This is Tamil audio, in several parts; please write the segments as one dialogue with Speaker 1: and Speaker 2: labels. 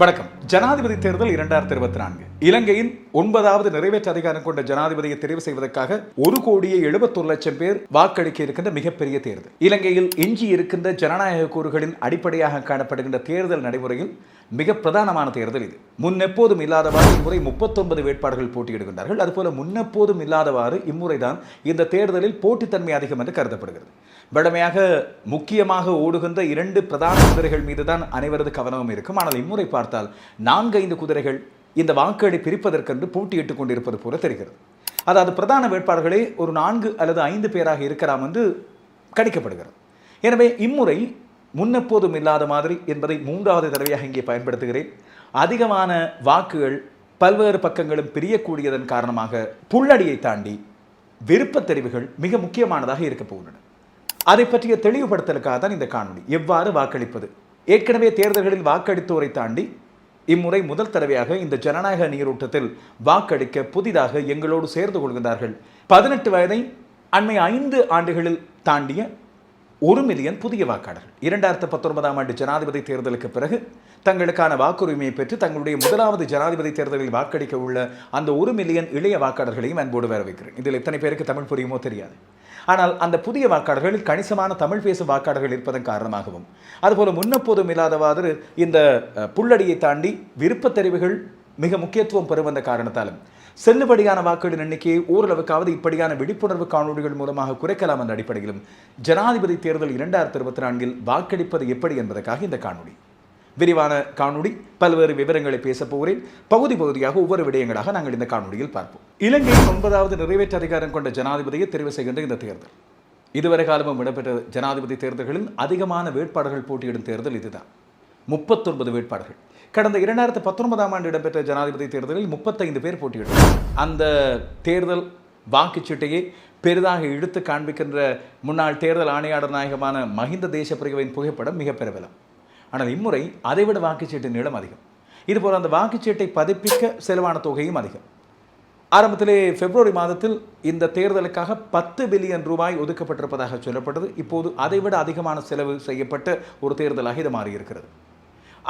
Speaker 1: வணக்கம். ஜனாதிபதி தேர்தல் இரண்டாயிரத்தி இருபத்தி நான்கு. இலங்கையின் ஒன்பதாவது நிறைவேற்று அதிகாரம் கொண்ட ஜனாதிபதியை தெரிவு செய்வதற்காக ஒரு கோடியே எழுபத்தொரு லட்சம் பேர் வாக்களிக்க இருக்கின்ற மிகப்பெரிய தேர்தல். இலங்கையில் எஞ்சி இருக்கின்ற ஜனநாயக கூறுகளின் அடிப்படையாக காணப்படுகின்ற தேர்தல் நடைமுறையில் மிக பிரதானமான தேர்தல் இது. முன்னெப்போதும் இல்லாதவாறு இம்முறை முப்பத்தொன்பது வேட்பாளர்கள் போட்டியிடுகின்றார்கள். அதுபோல முன்னெப்போதும் இல்லாதவாறு இம்முறைதான் இந்த தேர்தலில் போட்டித்தன்மை அதிகம் என்று கருதப்படுகிறது. வழமையாக முக்கியமாக ஓடுகின்ற இரண்டு பிரதான குதிரைகள் மீதுதான் அனைவரது கவனமும் இருக்கும். ஆனால் இம்முறை பார்த்தால் நான்கு ஐந்து குதிரைகள் இந்த வாக்குகளை பிரிப்பதற்கென்று போட்டியிட்டுக் கொண்டிருப்பது போல தெரிகிறது. அதாவது பிரதான வேட்பாளர்களே ஒரு நான்கு அல்லது ஐந்து பேராக இருக்கலாம் என்று கணிக்கப்படுகிறது. எனவே இம்முறை முன்னெப்போதும் இல்லாத மாதிரி என்பதை மூன்றாவது தடவையாக இங்கே பயன்படுத்துகிறேன். அதிகமான வாக்குகள் பல்வேறு பக்கங்களும் பிரியக்கூடியதன் காரணமாக புள்ளடியை தாண்டி விருப்பத் தெரிவுகள் மிக முக்கியமானதாக இருக்கப் போகின்றன. அதை பற்றிய தெளிவுபடுத்தலுக்காக தான் இந்த காணொலி எவ்வாறு வாக்களிப்பது? ஏற்கனவே தேர்தல்களில் வாக்களித்தோரை தாண்டி இம்முறை முதல் தடவையாக இந்த ஜனநாயக நீரோட்டத்தில் வாக்களிக்க புதிதாக எங்களோடு சேர்ந்து கொள்கின்றார்கள் பதினெட்டு வயதை அண்மை ஐந்து ஆண்டுகளில் தாண்டிய ஒரு மில்லியன் புதிய வாக்காளர்கள். இரண்டாயிரத்து பத்தொன்பதாம் ஆண்டு ஜனாதிபதி தேர்தலுக்கு பிறகு தங்களுக்கான வாக்குரிமையை பெற்று தங்களுடைய முதலாவது ஜனாதிபதி தேர்தலில் வாக்களிக்க உள்ள அந்த ஒரு மில்லியன் இளைய வாக்காளர்களையும் அன்போடு வர வைக்கிறேன் இதில் எத்தனை பேருக்கு தமிழ் புரியுமோ தெரியாது. ஆனால் அந்த புதிய வாக்காளர்களில் கணிசமான தமிழ் பேசும் வாக்காளர்கள் இருப்பதன் காரணமாகவும் அதுபோல முன்னப்போதும் இல்லாதவாறு இந்த புள்ளடியை தாண்டி விருப்பத் தெரிவுகள் மிக முக்கியத்துவம் பெறும் வந்த காரணத்தாலும் செல்லுபடியான வாக்குகளின் எண்ணிக்கையை ஓரளவுக்காவது இப்படியான விழிப்புணர்வு காணொலிகள் மூலமாக குறைக்கலாம் என்ற அடிப்படையிலும் ஜனாதிபதி தேர்தல் இரண்டாயிரத்தி இருபத்தி நான்கில் வாக்களிப்பது எப்படி என்பதற்காக இந்த காணொலி விரிவான காணொளி பல்வேறு விவரங்களை பேச போகிறேன். பகுதி பகுதியாக ஒவ்வொரு விடயங்களாக நாங்கள் இந்த காணொலியில் பார்ப்போம். இலங்கையின் ஒன்பதாவது நிறைவேற்று அதிகாரம் கொண்ட ஜனாதிபதியை தெரிவு செய்கின்ற இந்த தேர்தல். இதுவரை காலமும் இடம்பெற்ற ஜனாதிபதி தேர்தல்களில் அதிகமான வேட்பாளர்கள் போட்டியிடும் தேர்தல் இதுதான். முப்பத்தொன்பது வேட்பாளர்கள். கடந்த இரண்டாயிரத்து பத்தொன்பதாம் ஆண்டு இடம்பெற்ற ஜனாதிபதி தேர்தலில் முப்பத்தைந்து பேர் போட்டியிட்டனர் அந்த தேர்தல் வாக்குச்சீட்டையை பெரிதாக இழுத்து காண்பிக்கின்ற முன்னாள் தேர்தல் ஆணையாளர் நாயகமான மஹிந்த தேசப்பிரிவின் புகைப்படம் மிக பிரபலம் ஆனால் இம்முறை அதைவிட வாக்குச்சீட்டு நீளம் அதிகம். இதுபோல் அந்த வாக்குச்சீட்டை பதிப்பிக்க செலவான தொகையும் அதிகம். ஆரம்பத்திலே பிப்ரவரி மாதத்தில் இந்த தேர்தலுக்காக பத்து பில்லியன் ரூபாய் ஒதுக்கப்பட்டிருப்பதாக சொல்லப்பட்டது. இப்போது அதைவிட அதிகமான செலவு செய்யப்பட்ட ஒரு தேர்தலாக இது மாறியிருக்கிறது.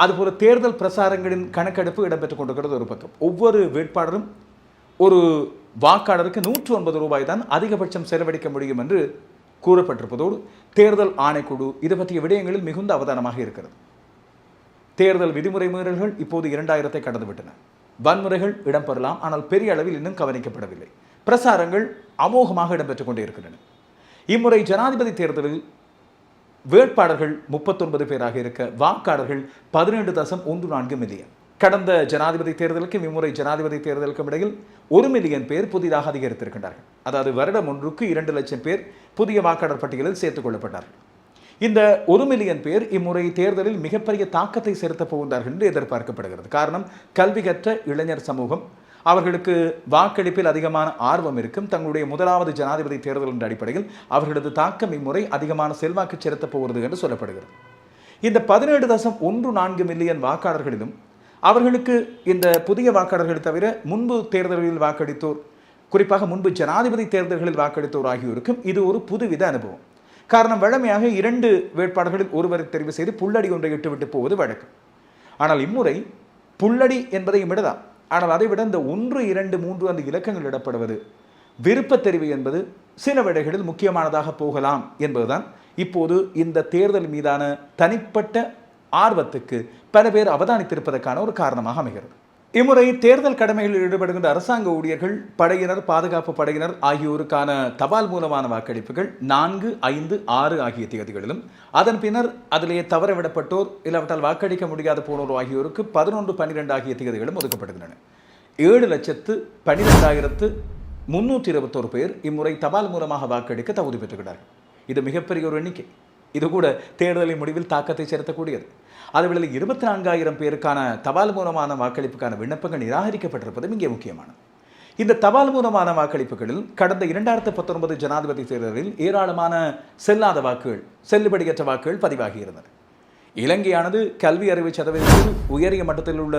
Speaker 1: அதுபோல் தேர்தல் பிரசாரங்களின் கணக்கெடுப்பு இடம்பெற்றுக் கொண்டிருக்கிறது ஒரு பக்கம். ஒவ்வொரு வேட்பாளரும் ஒரு வாக்காளருக்கு நூற்று ஒன்பது ரூபாய் தான் அதிகபட்சம் செலவழிக்க முடியும் என்று கூறப்பட்டிருப்பதோடு தேர்தல் ஆணைக்குழு இது பற்றிய விடயங்களில் மிகுந்த அவதானமாக இருக்கிறது. தேர்தல் விதிமுறை மீறல்கள் இப்போது இரண்டாயிரத்தை கடந்துவிட்டன. வன்முறைகள் இடம்பெறலாம் ஆனால் பெரிய அளவில் இன்னும் கவனிக்கப்படவில்லை. பிரசாரங்கள் அமோகமாக இடம்பெற்றுக் கொண்டே இருக்கின்றன இம்முறை ஜனாதிபதி தேர்தலில் வேட்பாளர்கள் முப்பத்தொன்பது பேராக இருக்க வாக்காளர்கள் பதினேழு தசம் ஒன்று நான்கு மில்லியன். கடந்த ஜனாதிபதி தேர்தலுக்கும் இம்முறை ஜனாதிபதி தேர்தலுக்கும் இடையில் ஒரு மில்லியன் பேர் புதிதாக அதிகரித்திருக்கின்றார்கள். அதாவது வருடம் ஒன்றுக்கு இரண்டு லட்சம் பேர் புதிய வாக்காளர் பட்டியலில் சேர்த்துக் கொள்ளப்பட்டார்கள். இந்த ஒரு மில்லியன் பேர் இம்முறை தேர்தலில் மிகப்பெரிய தாக்கத்தை செலுத்தப் போகின்றார்கள் என்று எதிர்பார்க்கப்படுகிறது. காரணம் கல்வி கற்ற இளைஞர் சமூகம். அவர்களுக்கு வாக்களிப்பில் அதிகமான ஆர்வம் இருக்கும். தங்களுடைய முதலாவது ஜனாதிபதி தேர்தல் என்ற அடிப்படையில் அவர்களது தாக்கம் இம்முறை அதிகமான செல்வாக்கு செலுத்தப் போகிறது என்று சொல்லப்படுகிறது. இந்த பதினேழு தசம் ஒன்று நான்கு மில்லியன் வாக்காளர்களிலும் அவர்களுக்கு இந்த புதிய வாக்காளர்கள் தவிர முன்பு தேர்தல்களில் வாக்களித்தோர் குறிப்பாக முன்பு ஜனாதிபதி தேர்தல்களில் வாக்களித்தோர் ஆகியோருக்கும் இது ஒரு புதுவித அனுபவம். காரணம் வழமையாக இரண்டு வேட்பாளர்களில் ஒருவரை தெரிவு செய்து புள்ளடி ஒன்றை இட்டுவிட்டு போவது வழக்கம் ஆனால் இம்முறை புள்ளடி என்பதையும் விடலாம். ஆனால் அதைவிட இந்த ஒன்று இரண்டு மூன்று அந்த இலக்கங்கள் இடப்படுவது விருப்பத் தெரிவு என்பது சில வேடைகளில் முக்கியமானதாக போகலாம் என்பதுதான் இப்போது இந்த தேர்தல் மீதான தனிப்பட்ட ஆர்வத்துக்கு பல பேர் அவதானித்திருப்பதற்கான ஒரு காரணமாக அமைகிறது. இம்முறை தேர்தல் கடமைகளில் ஈடுபடுகின்ற அரசாங்க ஊழியர்கள் படையினர் பாதுகாப்பு படையினர் ஆகியோருக்கான தபால் மூலமான வாக்களிப்புகள் நான்கு ஐந்து ஆறு ஆகிய தேதிகளிலும். அதன் பின்னர் அதிலேயே தவறவிடப்பட்டோர் இல்லாவிட்டால் வாக்களிக்க முடியாத போனோர் ஆகியோருக்கு பதினொன்று பன்னிரெண்டு ஆகிய தேதிகளும் ஒதுக்கப்படுகின்றன ஏழு லட்சத்து பன்னிரெண்டாயிரத்து முன்னூற்றி இருபத்தோரு பேர் இம்முறை தபால் மூலமாக வாக்களிக்க தகுதி பெற்றுகிறார்கள் இது மிகப்பெரிய ஒரு எண்ணிக்கை. இது கூட தேர்தலின் முடிவில் தாக்கத்தை செலுத்தக்கூடியது. அதுவேளை இருபத்தி நான்காயிரம் பேருக்கான தபால் மூலமான வாக்களிப்புக்கான விண்ணப்பங்கள் நிராகரிக்கப்பட்டிருப்பதும் இங்கே முக்கியமானது. இந்த தபால் மூலமான வாக்களிப்புகளில் கடந்த இரண்டாயிரத்து பத்தொன்பது ஜனாதிபதி தேர்தலில் ஏராளமான செல்லாத வாக்குகள் செல்லுபடியற்ற வாக்குகள் பதிவாகியிருந்தன. இலங்கையானது கல்வி அறிவு சதவீதத்தில் உயரிய மட்டத்தில் உள்ள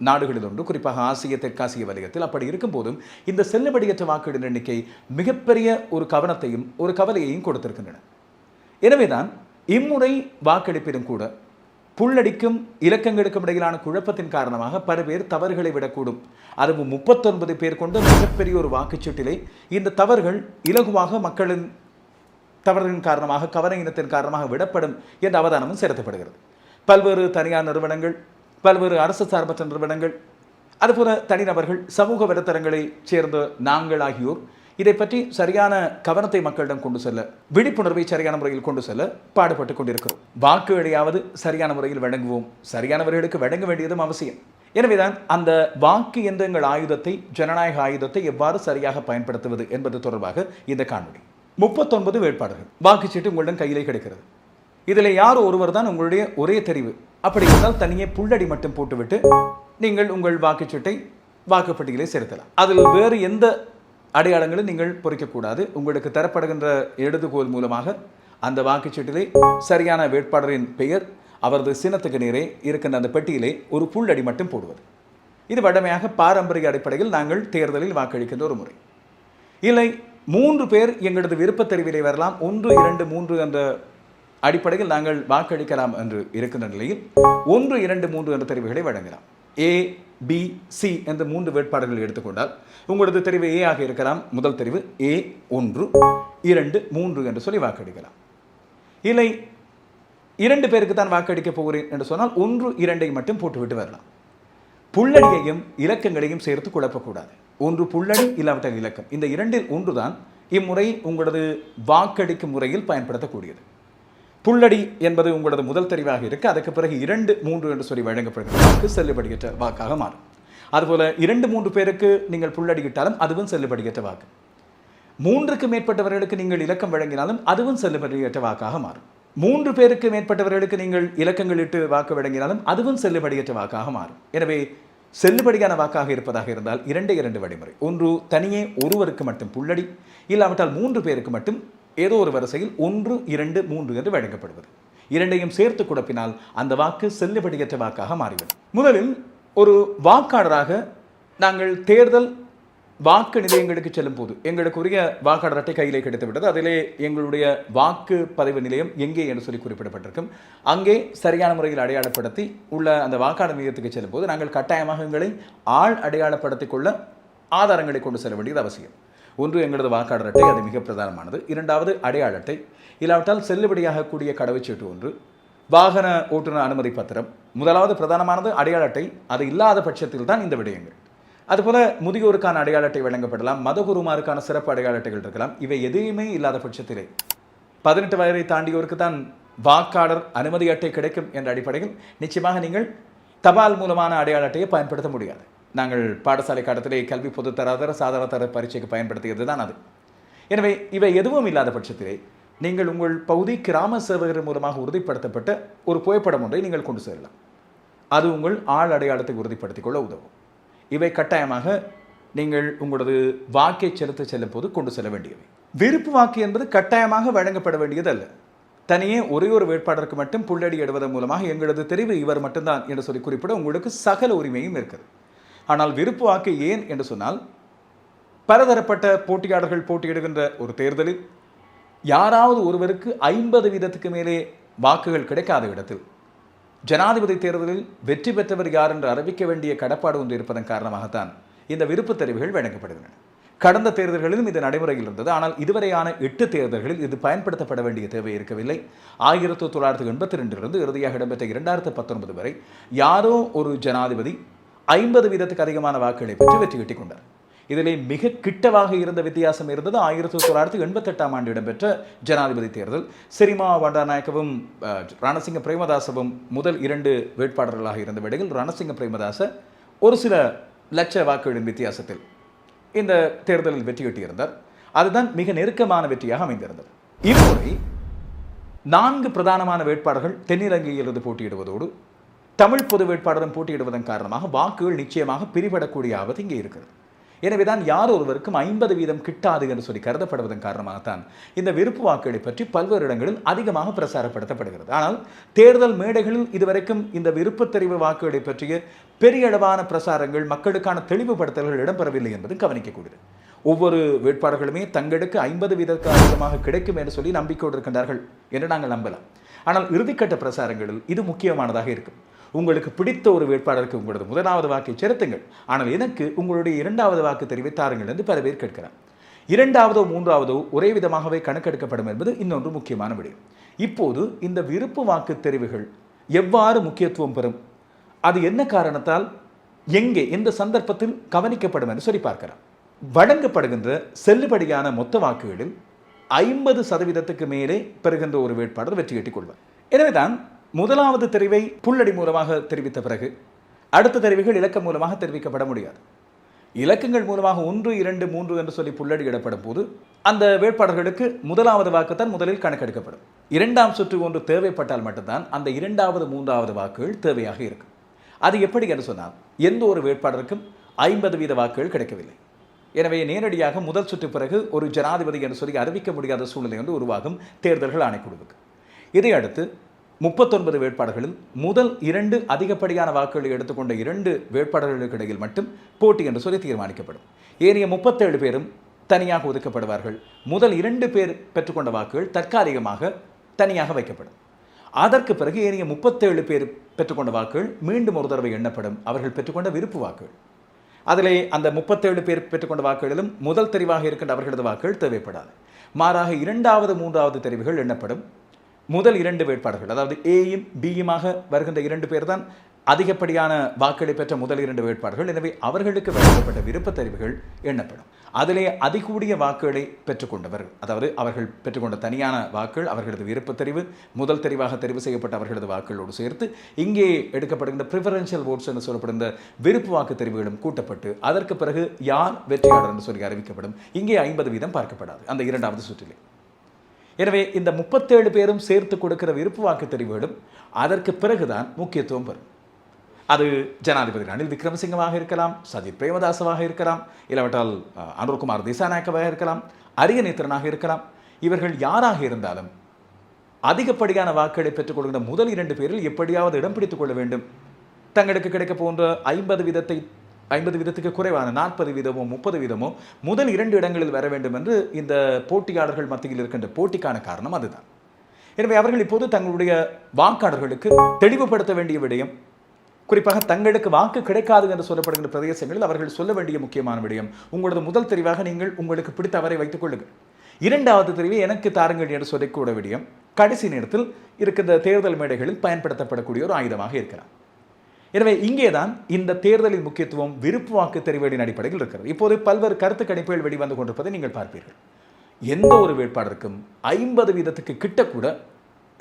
Speaker 1: நாடுகளில் ஒன்று. குறிப்பாக ஆசிய தெற்காசிய வலயத்தில் அப்படி இருக்கும் போதும் இந்த செல்லுபடியற்ற வாக்குகளின் எண்ணிக்கை மிகப்பெரிய ஒரு கவனத்தையும் ஒரு கவலையையும் கொடுத்திருக்கின்றன. எனவேதான் இம்முறை வாக்கெடுப்பிலும் கூட புள்ளடிக்கும் இலக்கங்களுக்கும் இடையிலான குழப்பத்தின் காரணமாக பல பேர் தவறுகளை விடக்கூடும். அதுவும் முப்பத்தொன்பது பேர் கொண்ட மிகப்பெரிய ஒரு வாக்குச்சீட்டிலே இந்த தவறுகள் இலகுவாக மக்களின் தவறுகளின் காரணமாக கவன இனத்தின் காரணமாக விடப்படும் என்ற அவதானமும் செலுத்தப்படுகிறது. பல்வேறு தனியார் நிறுவனங்கள் பல்வேறு அரசு சார்பற்ற நிறுவனங்கள் அதுபோல தனிநபர்கள் சமூக வலைத்தளங்களைச் சேர்ந்த நாங்கள் ஆகியோர் இதை பற்றி சரியான கவனத்தை மக்களிடம் கொண்டு செல்ல விழிப்புணர்வை சரியான முறையில் கொண்டு செல்ல பாடுபட்டு கொண்டிருக்கிறோம். வாக்கு எடையாவது சரியான முறையில் வழங்குவோம். சரியானவர்களுக்கு வழங்க வேண்டியதும் அவசியம். எனவேதான் அந்த வாக்கு எந்திரங்கள் ஆயுதத்தை ஜனநாயக ஆயுதத்தை எவ்வாறு சரியாக பயன்படுத்துவது என்பது தொடர்பாக இந்த காணொலி முப்பத்தொன்பது வேட்பாளர்கள். வாக்குச்சீட்டு உங்களிடம் கையிலே கிடைக்கிறது. இதில் யார் ஒருவர் தான் உங்களுடைய ஒரே தெரிவு. அப்படி இருந்தால் தனியே புள்ளடி மட்டும் போட்டுவிட்டு நீங்கள் உங்கள் வாக்குச்சீட்டை வாக்குப்பட்டியலை செலுத்தலாம். அதில் வேறு எந்த அடையாளங்களை நீங்கள் பொறிக்கக்கூடாது. உங்களுக்கு தரப்படுகின்ற எழுதுகோல் மூலமாக அந்த வாக்குச்சீட்டிலே சரியான வேட்பாளரின் பெயர் அவரது சின்னத்துக்கு நேரே இருக்கின்ற அந்த பெட்டியிலே ஒரு புள்ளடி மட்டும் போடுவது. இது வடமையாக பாரம்பரிய அடிப்படையில் நாங்கள் தேர்தலில் வாக்களிக்கின்ற ஒரு முறை. இல்லை மூன்று பேர் எங்களது விருப்பத் தெரிவிலே வரலாம். ஒன்று இரண்டு மூன்று என்ற அடிப்படையில் நாங்கள் வாக்களிக்கலாம் என்று இருக்கின்ற நிலையில் ஒன்று இரண்டு மூன்று என்ற தெரிவுகளை வழங்கலாம். ஏ பி சி என்ற மூன்று வேட்பாளர்கள் எடுத்துக்கொண்டால் உங்களது தெரிவு ஏ ஆக இருக்கலாம். முதல் தெரிவு ஏ ஒன்று இரண்டு மூன்று என்று சொல்லி வாக்களிக்கலாம். இல்லை இரண்டு பேருக்கு தான் வாக்களிக்க போகிறேன் என்று சொன்னால் ஒன்று இரண்டை மட்டும் போட்டுவிட்டு வரலாம். புள்ளடியையும் இலக்கங்களையும் சேர்த்து குழப்பக்கூடாது. ஒன்று புள்ளடி இல்லாவிட்டால் இலக்கம். இந்த இரண்டில் ஒன்றுதான் இம்முறை உங்களது வாக்களிக்கும் முறையில் பயன்படுத்தக்கூடியது. புள்ளடி என்பது உங்களது முதல் தெரிவாக இருக்கு. அதுக்கு பிறகு இரண்டு மூன்று என்று சொல்லி வழங்கப்படுகிற வாக்கு செல்லுபடியற்ற வாக்காக மாறும். அதுபோல இரண்டு மூன்று பேருக்கு நீங்கள் புள்ளடியிட்டாலும் அதுவும் செல்லுபடியற்ற வாக்கு. மூன்றுக்கு மேற்பட்டவர்களுக்கு நீங்கள் இலக்கம் வழங்கினாலும் அதுவும் செல்லுபடியற்ற வாக்காக மாறும். மூன்று பேருக்கு மேற்பட்டவர்களுக்கு நீங்கள் இலக்கங்கள் இட்டு வாக்கு வழங்கினாலும் அதுவும் செல்லுபடியற்ற வாக்காக மாறும். எனவே செல்லுபடியான வாக்காக இருப்பதாக இருந்தால் இரண்டே இரண்டு வழிமுறை. ஒன்று தனியே ஒருவருக்கு மட்டும் புள்ளடி இல்லாவிட்டால் மூன்று பேருக்கு மட்டும் ஏதோ ஒரு வரிசையில் ஒன்று இரண்டு மூன்று என்று வழங்கப்படுவது. இரண்டையும் சேர்த்து குழப்பினால் அந்த வாக்கு செல்லுபடியற்ற வாக்காக மாறிவிடும். முதலில் ஒரு வாக்காளராக நாங்கள் தேர்தல் வாக்கு நிலையங்களுக்கு செல்லும் போது எங்களுக்கு உரிய வாக்காளர் அட்டை கையிலே கிடைத்து விட்டது அதிலே எங்களுடைய வாக்கு பதிவு நிலையம் எங்கே என்று சொல்லி குறிப்பிடப்பட்டிருக்கும். அங்கே சரியான முறையில் அடையாளப்படுத்தி உள்ள அந்த வாக்காளர் நிலையத்துக்கு செல்லும் போது நாங்கள் கட்டாயமாக எங்களை ஆள் அடையாளப்படுத்திக் கொள்ள ஆதாரங்களை கொண்டு செல்ல வேண்டியது அவசியம். ஒன்று எங்களது வாக்காளர் அட்டை அது மிக பிரதானமானது. இரண்டாவது அடையாள அட்டை. இல்லாவிட்டால் செல்லுபடியாகக்கூடிய கடவுச்சீட்டு ஒன்று. வாகன ஓட்டுநர் அனுமதி பத்திரம். முதலாவது பிரதானமானது அடையாள அட்டை. அது இல்லாத பட்சத்தில் தான் இந்த விடயங்கள். அதுபோல முதியோருக்கான அடையாள அட்டை வழங்கப்படலாம். மதகுருமாருக்கான சிறப்பு அடையாள அட்டைகள் இருக்கலாம். இவை எதையுமே இல்லாத பட்சத்திலே. பதினெட்டு வயதை தாண்டியோருக்கு தான் வாக்காளர் அனுமதி அட்டை கிடைக்கும் என்ற அடிப்படையில் நிச்சயமாக நீங்கள் தபால் மூலமான அடையாள அட்டையை பயன்படுத்த முடியாது. நாங்கள் பாடசாலை காலத்திலே கல்வி பொது சாதாரண தர பரீட்சைக்கு பயன்படுத்தியது தான் அது. எனவே இவை எதுவும் இல்லாத பட்சத்திலே நீங்கள் உங்கள் பகுதி கிராம சேவகர் மூலமாக உறுதிப்படுத்தப்பட்ட ஒரு புகைப்படம் ஒன்றை நீங்கள் கொண்டு செல்லலாம். அது உங்கள் ஆள் அடையாளத்தை உறுதிப்படுத்திக் கொள்ள உதவும். இவை கட்டாயமாக நீங்கள் உங்களது வாக்கை செலுத்த செல்லும் போது கொண்டு செல்ல வேண்டியவை. விருப்பு வாக்கு என்பது கட்டாயமாக வழங்கப்பட வேண்டியது அல்ல தனியே ஒரே ஒரு வேட்பாளருக்கு மட்டும் புள்ளடி எடுவதன் மூலமாக எங்களது தெரிவு இவர் மட்டும்தான் என்று சொல்லி குறிப்பிட உங்களுக்கு சகல உரிமையும் இருக்கிறது. ஆனால் விருப்பு வாக்கு ஏன் என்று சொன்னால் பலதரப்பட்ட போட்டியாளர்கள் போட்டியிடுகின்ற ஒரு தேர்தலில் யாராவது ஒருவருக்கு ஐம்பது வீதத்துக்கு மேலே வாக்குகள் கிடைக்காத இடத்தில் ஜனாதிபதி தேர்தலில் வெற்றி பெற்றவர் யார் என்று அறிவிக்க வேண்டிய கடப்பாடு ஒன்று இருப்பதன் காரணமாகத்தான் இந்த விருப்பத் தெரிவுகள் வழங்கப்படுகின்றன. கடந்த தேர்தல்களிலும் இது நடைமுறையில் இருந்தது. ஆனால் இதுவரையான எட்டு தேர்தல்களில் இது பயன்படுத்தப்பட வேண்டிய தேவை இருக்கவில்லை. ஆயிரத்தி தொள்ளாயிரத்தி எண்பத்தி ரெண்டிலிருந்து இறுதியாக இடம்பெற்ற இரண்டாயிரத்து பத்தொன்பது வரை யாரோ ஒரு ஜனாதிபதி ஐம்பது வீதத்துக்கு அதிகமான வாக்குகளை பெற்று வெற்றி கிட்டிக் கொண்டார். இதிலே மிக கிட்டவாக இருந்த வித்தியாசம் இருந்தது. ஆயிரத்தி தொள்ளாயிரத்தி எண்பத்தெட்டாம் ஆண்டு இடம்பெற்ற ஜனாதிபதி தேர்தல். சிரிமா வண்டாநாயக்கவும் ரணசிங்க பிரேமதாசவும் முதல் இரண்டு வேட்பாளர்களாக இருந்த வேளையில் ரணசிங்க பிரேமதாச ஒரு சில லட்ச வாக்குகளின் வித்தியாசத்தில் இந்த தேர்தலில் வெற்றி கட்டியிருந்தார் அதுதான் மிக நெருக்கமான வெற்றியாக அமைந்திருந்தது. இம்முறை நான்கு பிரதானமான வேட்பாளர்கள் தென்னிலங்கையிலிருந்து போட்டியிடுவதோடு தமிழ் பொது வேட்பாளரும் போட்டியிடுவதன் காரணமாக வாக்குகள் நிச்சயமாக பிரிபடக்கூடிய ஆபத்து இங்கே இருக்கிறது. எனவேதான் யார் ஒருவருக்கும் ஐம்பது வீதம் கிட்டாது என்று சொல்லி கருதப்படுவதன் காரணமாகத்தான் இந்த விருப்பு வாக்குகளை பற்றி பல்வேறு இடங்களில் அதிகமாக பிரசாரப்படுத்தப்படுகிறது. ஆனால் தேர்தல் மேடைகளில் இதுவரைக்கும் இந்த விருப்பத் தெரிவு வாக்குகளை பற்றிய பெரிய அளவான பிரசாரங்கள் மக்களுக்கான தெளிவுபடுத்தல்கள் இடம்பெறவில்லை என்பது கவனிக்கக்கூடியது. ஒவ்வொரு வேட்பாளர்களுமே தங்களுக்கு ஐம்பது வீதத்துக்கு அதிகமாக கிடைக்கும் என்று சொல்லி நம்பிக்கையோடு இருக்கின்றார்கள் என்று நாங்கள் நம்பலாம். ஆனால் இறுதிக்கட்ட பிரசாரங்களில் இது முக்கியமானதாக இருக்கும். உங்களுக்கு பிடித்த ஒரு வேட்பாளருக்கு உங்களது முதலாவது வாக்கை செலுத்துங்கள். ஆனால் எனக்கு உங்களுடைய இரண்டாவது வாக்கு தெரிவித்தாருங்கள் என்று பல பேர் கேட்கிறார். இரண்டாவதோ மூன்றாவதோ ஒரே விதமாகவே கணக்கெடுக்கப்படும் என்பது இன்னொன்று முக்கியமான விடயம். இப்போது இந்த விருப்பு வாக்கு தெரிவுகள் எவ்வாறு முக்கியத்துவம் பெறும்? அது என்ன காரணத்தால்? எங்கே? எந்த சந்தர்ப்பத்தில் கவனிக்கப்படும் என்று சொல்லி பார்க்கலாம். வழங்கப்படுகின்ற செல்லுபடியான மொத்த வாக்குகளில் ஐம்பது சதவீதத்துக்கு மேலே பெறுகின்ற ஒரு வேட்பாளர் வெற்றி ஈட்டிக் கொள்வார். எனவேதான் முதலாவது தெரிவை புல்லடி மூலமாக தெரிவித்த பிறகு அடுத்த தெரிவுகள் இலக்கம் மூலமாக தெரிவிக்கப்பட முடியாது. இலக்கங்கள் மூலமாக ஒன்று இரண்டு மூன்று என்று சொல்லி புல்லடியிடப்படும் போது அந்த வேட்பாளர்களுக்கு முதலாவது வாக்குத்தான் முதலில் கணக்கெடுக்கப்படும். இரண்டாம் சுற்று ஒன்று தேவைப்பட்டால் மட்டும்தான் அந்த இரண்டாவது மூன்றாவது வாக்குகள் தேவையாக இருக்கும். அது எப்படி என்று சொன்னால் எந்த ஒரு வேட்பாளருக்கும் ஐம்பது வீத வாக்குகள் கிடைக்கவில்லை. எனவே நேரடியாக முதல் சுற்று பிறகு ஒரு ஜனாதிபதி என்று சொல்லி அறிவிக்க முடியாத சூழ்நிலை ஒன்று உருவாகும் தேர்தல்கள் ஆணைக்குழுவுக்கு. இதையடுத்து முப்பத்தொன்பது வேட்பாளர்களில் முதல் இரண்டு அதிகப்படியான வாக்குகளை எடுத்துக்கொண்ட இரண்டு வேட்பாளர்களுக்கு இடையில் மட்டும் போட்டி என்று சொல்லி தீர்மானிக்கப்படும். ஏனைய முப்பத்தேழு பேரும் தனியாக ஒதுக்கப்படுவார்கள். முதல் இரண்டு பேர் பெற்றுக்கொண்ட வாக்குகள் தற்காலிகமாக தனியாக வைக்கப்படும். அதற்கு பிறகு ஏனைய முப்பத்தேழு பேர் பெற்றுக்கொண்ட வாக்குகள் மீண்டும் ஒரு தடவை எண்ணப்படும். அவர்கள் பெற்றுக்கொண்ட விருப்பு வாக்குகள். அதிலே அந்த முப்பத்தேழு பேர் பெற்றுக்கொண்ட வாக்குகளிலும் முதல் தெரிவாக இருக்கின்ற அவர்களது வாக்குகள் தேவைப்படாது. மாறாக இரண்டாவது மூன்றாவது தெரிவுகள் எண்ணப்படும். முதல் இரண்டு வேட்பாளர்கள் அதாவது ஏயும் பியுமாக வருகின்ற இரண்டு பேர் தான் அதிகப்படியான வாக்களை பெற்ற முதல் இரண்டு வேட்பாளர்கள். எனவே அவர்களுக்கு வழங்கப்பட்ட விருப்ப தெரிவுகள் எண்ணப்படும். அதிலே அதிகூடிய வாக்குகளை பெற்றுக்கொண்டவர்கள் அதாவது அவர்கள் பெற்றுக்கொண்ட தனியான வாக்குகள் அவர்களது விருப்பத் தெரிவு முதல் தெரிவாக தெரிவு செய்யப்பட்ட அவர்களது வாக்குகளோடு சேர்த்து இங்கே எடுக்கப்படுகின்ற ப்ரிஃபரன்ஷியல் ஓட்ஸ் என்று சொல்லப்படுகிற விருப்பு வாக்கு தெரிவுகளும் கூட்டப்பட்டு அதற்கு பிறகு யார் வெற்றியாளர் என்று சொல்லி அறிவிக்கப்படும். இங்கே ஐம்பது வீதம் பார்க்கப்படாது. அந்த இரண்டாவது சுற்றிலே. எனவே இந்த முப்பத்தேழு பேரும் சேர்த்து கொடுக்கிற விருப்பு வாக்கு தெரிவிடும் அதற்கு பிறகுதான் முக்கியத்துவம் வரும் அது ஜனாதிபதி ரணில் விக்ரமசிங்கமாக இருக்கலாம் சஜித் பிரேமதாசவாக இருக்கலாம் இல்லாவிட்டால் அஹ், அனுர்குமார் திசாநாயக்கவாக இருக்கலாம் அரியநேத்திரனாக இருக்கலாம். இவர்கள் யாராக இருந்தாலும் அதிகப்படியான வாக்குகளை பெற்றுக் கொள்கின்ற முதல் இரண்டு பேரில் எப்படியாவது இடம் பிடித்துக் கொள்ள வேண்டும். தங்களுக்கு கிடைக்க போன்ற ஐம்பது வீதத்தை ஐம்பது வீதத்துக்கு குறைவான நாற்பது வீதமோ முப்பது வீதமோ முதல் இரண்டு இடங்களில் வர வேண்டும் என்று இந்த போட்டியாளர்கள் மத்தியில் இருக்கின்ற போட்டிக்கான காரணம் அதுதான். எனவே அவர்கள் இப்போது தங்களுடைய வாக்காளர்களுக்கு தெளிவுபடுத்த வேண்டிய விடயம் குறிப்பாக தங்களுக்கு வாக்கு கிடைக்காது என்று சொல்லப்படுகின்ற பிரதேசங்களில் அவர்கள் சொல்ல வேண்டிய முக்கியமான விடயம் உங்களது முதல் தெரிவாக நீங்கள் உங்களுக்கு பிடித்த அவரை வைத்துக் கொள்ளுங்கள். இரண்டாவது தெரிவு எனக்கு தாருங்கள் என்று சொல்லக்கூட விடயம் கடைசி நேரத்தில் இருக்கின்ற தேர்தல் மேடைகளில் பயன்படுத்தப்படக்கூடிய ஒரு ஆயுதமாக இருக்கிறார் எனவே இங்கேதான் இந்த தேர்தலின் முக்கியத்துவம் விருப்பு வாக்கு தெரிவுகளின் அடிப்படையில் இருக்கிறது. இப்போது பல்வேறு கருத்து கணிப்புகள் வெளிவந்து கொண்டிருப்பதை நீங்கள் பார்ப்பீர்கள். எந்த ஒரு வேட்பாளருக்கும் ஐம்பது வீதத்துக்கு கிட்டக்கூட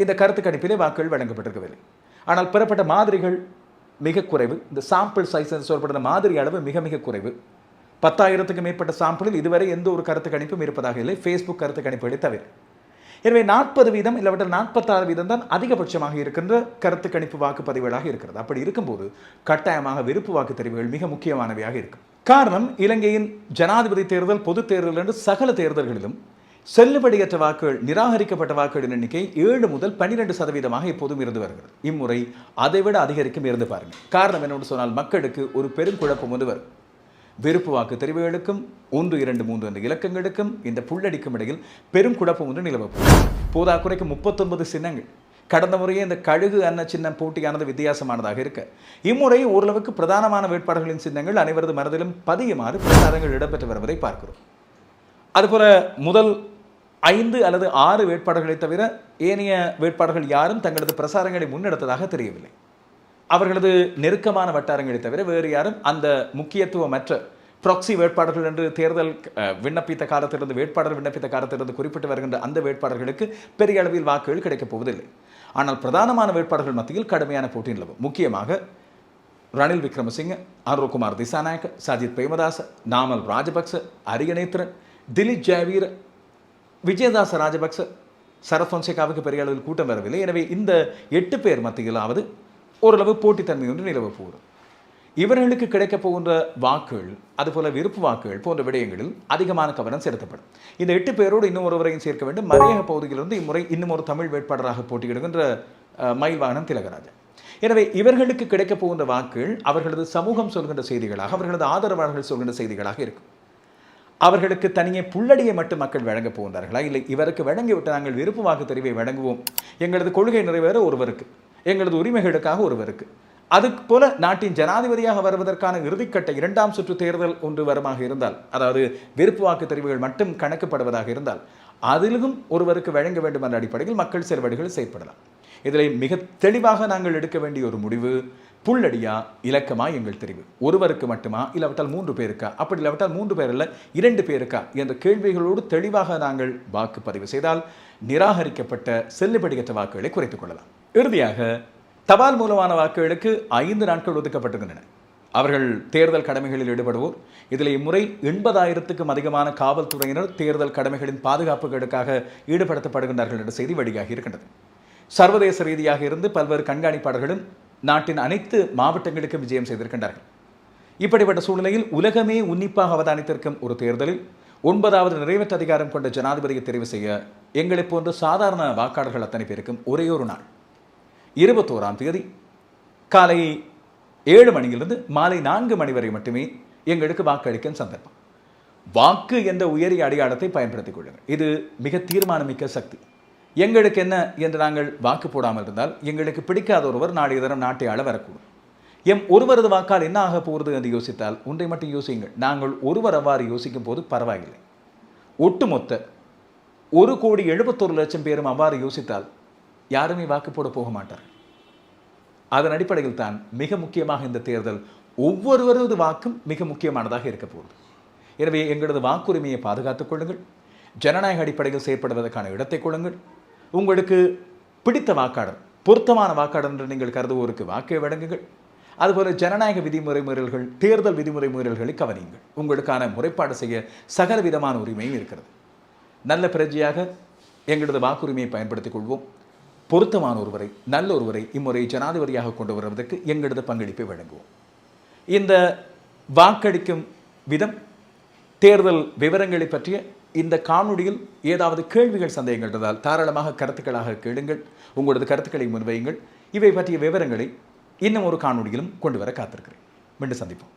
Speaker 1: இந்த கருத்து கணிப்பிலே வாக்குகள் வழங்கப்பட்டிருக்கவில்லை. ஆனால் பெறப்பட்ட மாதிரிகள் மிக குறைவு. இந்த சாம்பிள் சைஸ் என்று சொல்லப்படுற மாதிரி அளவு மிக மிக குறைவு. பத்தாயிரத்துக்கு மேற்பட்ட சாம்பிளில் இதுவரை எந்த ஒரு கருத்து கணிப்பும் இருப்பதாக இல்லை. ஃபேஸ்புக் கருத்து கணிப்புகளை தவிர. எனவே நாற்பது வீதம் இல்லாவிட்டால் நாற்பத்தாறு வீதம் தான் அதிகபட்சமாக இருக்கின்ற கருத்து கணிப்பு வாக்குப்பதிவுகளாக இருக்கிறது. அப்படி இருக்கும்போது கட்டாயமாக விருப்பு வாக்கு தெரிவுகள் மிக முக்கியமானவையாக இருக்கும். காரணம் இலங்கையின் ஜனாதிபதி தேர்தல் பொது தேர்தல் என்று சகல தேர்தல்களிலும் செல்லுபடியற்ற வாக்குகள் நிராகரிக்கப்பட்ட வாக்குகளின் எண்ணிக்கை ஏழு முதல் பன்னிரெண்டு சதவீதமாக இப்போதும் இருந்து வருகிறது. இம்முறை அதைவிட அதிகரிக்கும் இருந்து பாருங்கள். காரணம் என்னவென்று சொன்னால் மக்களுக்கு ஒரு பெரும் குழப்பம் வந்து வரும். விருப்பு வாக்கு தெரிவுகளுக்கும் ஒன்று இரண்டு மூன்று என்ற இலக்கங்களுக்கும் இந்த புள்ளடிக்கும் இடையில் பெரும் குழப்பம் ஒன்று போதா போதாக்குறைக்கு முப்பத்தொன்பது சின்னங்கள். கடந்த முறையே இந்த கழுகு அன்ன சின்னம் போட்டியானது வித்தியாசமானதாக இருக்க. இம்முறை ஓரளவுக்கு பிரதானமான வேட்பாளர்களின் சின்னங்கள் அனைவரது மனதிலும் பதியுமாறு பிரச்சாரங்கள் இடம்பெற்று வருவதை பார்க்கிறோம். அதுபோல முதல் ஐந்து அல்லது ஆறு வேட்பாளர்களை தவிர ஏனைய வேட்பாளர்கள் யாரும் தங்களது பிரசாரங்களை முன்னெடுத்ததாக தெரியவில்லை. அவர்களது நெருக்கமான வட்டாரங்களை தவிர வேறு யாரும் அந்த முக்கியத்துவமற்ற ப்ராக்சி வேட்பாளர்கள் என்று தேர்தல் விண்ணப்பித்த காலத்திலிருந்து வேட்பாளர் விண்ணப்பித்த காலத்திலிருந்து குறிப்பிட்டு வருகின்ற அந்த வேட்பாளர்களுக்கு பெரிய அளவில் வாக்குகள் கிடைக்கப் போவதில்லை. ஆனால் பிரதானமான வேட்பாளர்கள் மத்தியில் கடுமையான போட்டி நிலவும். முக்கியமாக ரணில் விக்ரமசிங்க அருண்குமார் திசாநாயக் சஜித் பிரேமதாச நாமல் ராஜபக்ச அரியநேத்திரன் திலீப் ஜாவீர் விஜயதாச ராஜபக்ச சரத் பொன்சேகாவுக்கு பெரிய அளவில் கூட்டம் வரவில்லை. எனவே இந்த எட்டு பேர் மத்தியிலாவது ஓரளவு போட்டித்தன்மை ஒன்று நிலவப் போகிறது இவர்களுக்கு கிடைக்கப் போகின்ற வாக்குகள் அதுபோல விருப்பு வாக்குகள் போன்ற விடயங்களில் அதிகமான கவனம் செலுத்தப்படும். இந்த எட்டு பேரோடு இன்னும் ஒருவரையும் சேர்க்க வேண்டும். மலையக பகுதியிலிருந்து இம்முறை இன்னும் ஒரு தமிழ் வேட்பாளராக போட்டியிடுகின்ற அஹ், மயில்வாகனம் திலகராஜன். எனவே இவர்களுக்கு கிடைக்கப் போகின்ற வாக்குகள் அவர்களது சமூகம் சொல்கின்ற செய்திகளாக அவர்களது ஆதரவாளர்கள் சொல்கின்ற செய்திகளாக இருக்கும். அவர்களுக்கு தனியே புள்ளடியை மட்டும் மக்கள் வழங்கப் போகின்றார்களா? இல்லை இவருக்கு வழங்கிவிட்டு நாங்கள் விருப்பு வாக்கு தெரிவை வழங்குவோம். எங்களது கொள்கை நிறைவேற ஒருவருக்கு. எங்களது உரிமைகளுக்காக ஒருவருக்கு. அதுக்கு போல நாட்டின் ஜனாதிபதியாக வருவதற்கான இறுதிக்கட்ட இரண்டாம் சுற்று தேர்தல் ஒன்று வருமாக இருந்தால் அதாவது விருப்பு வாக்கு தெரிவுகள் மட்டும் கணக்குப்படுவதாக இருந்தால் அதிலும் ஒருவருக்கு வழங்க வேண்டும் என்ற அடிப்படையில் மக்கள் செல்வடிகள் செயற்படலாம். இதில் மிக தெளிவாக நாங்கள் எடுக்க வேண்டிய ஒரு முடிவு புள்ளடியா இலக்கமா எங்கள் தெரிவு. ஒருவருக்கு மட்டுமா இல்லாவிட்டால் மூன்று பேருக்கா? அப்படி இல்லாவிட்டால் மூன்று பேர் அல்ல இரண்டு பேருக்கா? என்ற கேள்விகளோடு தெளிவாக நாங்கள் வாக்குப்பதிவு செய்தால் நிராகரிக்கப்பட்ட செல்லுபடியற்ற வாக்குகளை குறைத்துக் கொள்ளலாம். இறுதியாக தபால் மூலமான வாக்குகளுக்கு ஐந்து நாட்கள் ஒதுக்கப்பட்டிருக்கின்றன. அவர்கள் தேர்தல் கடமைகளில் ஈடுபடுவோர் இதில் இம்முறை எண்பதாயிரத்துக்கும் அதிகமான காவல்துறையினர் தேர்தல் கடமைகளின் பாதுகாப்புகளுக்காக ஈடுபடுத்தப்படுகின்றார்கள் என்ற செய்தி வெளியாகி இருக்கின்றது. சர்வதேச ரீதியாக இருந்து பல்வேறு கண்காணிப்பாளர்களும் நாட்டின் அனைத்து மாவட்டங்களுக்கும் விஜயம் செய்திருக்கின்றார்கள். இப்படிப்பட்ட சூழ்நிலையில் உலகமே உன்னிப்பாக அவதானித்திருக்கும் ஒரு தேர்தலில் ஒன்பதாவது நிறைவேற்ற அதிகாரம் கொண்ட ஜனாதிபதியை தெரிவு செய்ய எங்களைப் போன்ற சாதாரண வாக்காளர்கள் அத்தனை பேருக்கும் ஒரே ஒரு நாள். இருபத்தோராம் தேதி. காலை ஏழு மணியிலிருந்து மாலை நான்கு மணி வரை மட்டுமே எங்களுக்கு வாக்களிக்கும் சந்தர்ப்பம். வாக்கு என்ற உயரிய அடையாளத்தை பயன்படுத்திக் கொள்ளுங்கள். இது மிக தீர்மானமிக்க சக்தி. எங்களுக்கு என்ன என்று நாங்கள் வாக்கு போடாமல் இருந்தால் எங்களுக்கு பிடிக்காத ஒருவர் நாளைய தினம் நாட்டை ஆள வரக்கூடும். எம் ஒருவரது வாக்கால் என்ன ஆக போகிறது என்று யோசித்தால் ஒன்றை மட்டும் யோசியுங்கள். நாங்கள் ஒருவர் அவ்வாறு யோசிக்கும் போது பரவாயில்லை. ஒட்டுமொத்த ஒரு கோடி எழுபத்தொரு லட்சம் பேரும் அவ்வாறு யோசித்தால் யாருமே வாக்கு போட போக மாட்டார். அதன் அடிப்படையில் தான் மிக முக்கியமாக இந்த தேர்தல் ஒவ்வொருவரது வாக்கும் மிக முக்கியமானதாக இருக்க போகுது. எனவே எங்களது வாக்குரிமையை பாதுகாத்துக் கொள்ளுங்கள். ஜனநாயக அடிப்படையில் செயற்படுவதற்கான இடத்தை கொள்ளுங்கள் உங்களுக்கு பிடித்த வாக்காளர் பொருத்தமான வாக்காளர் என்று நீங்கள் கருதுவோருக்கு வாக்கை வழங்குங்கள். அதுபோல ஜனநாயக விதிமுறை மீறல்கள் தேர்தல் விதிமுறை மீறல்களை கவனியுங்கள். உங்களுக்கான முறைப்பாடு செய்ய சகல விதமான உரிமையும் இருக்கிறது. நல்ல பிரஜையாக எங்களது வாக்குரிமையை பயன்படுத்திக் கொள்வோம். பொருத்தமான ஒருவரை நல்ல ஒருவரை இம்முறை ஜனாதிபதியாக கொண்டு வருவதற்கு எங்களது பங்களிப்பை வழங்குவோம். இந்த வாக்களிக்கும் விதம் தேர்தல் விவரங்களை பற்றிய இந்த காணொலியில் ஏதாவது கேள்விகள் சந்தேகங்கள் இருந்தால் தாராளமாக கருத்துக்களாக கேளுங்கள். உங்களது கருத்துக்களை முன்வையுங்கள். இவை பற்றிய விவரங்களை இன்னும் ஒரு காணொலியிலும் கொண்டு வர காத்திருக்கிறேன். மீண்டும் சந்திப்போம்.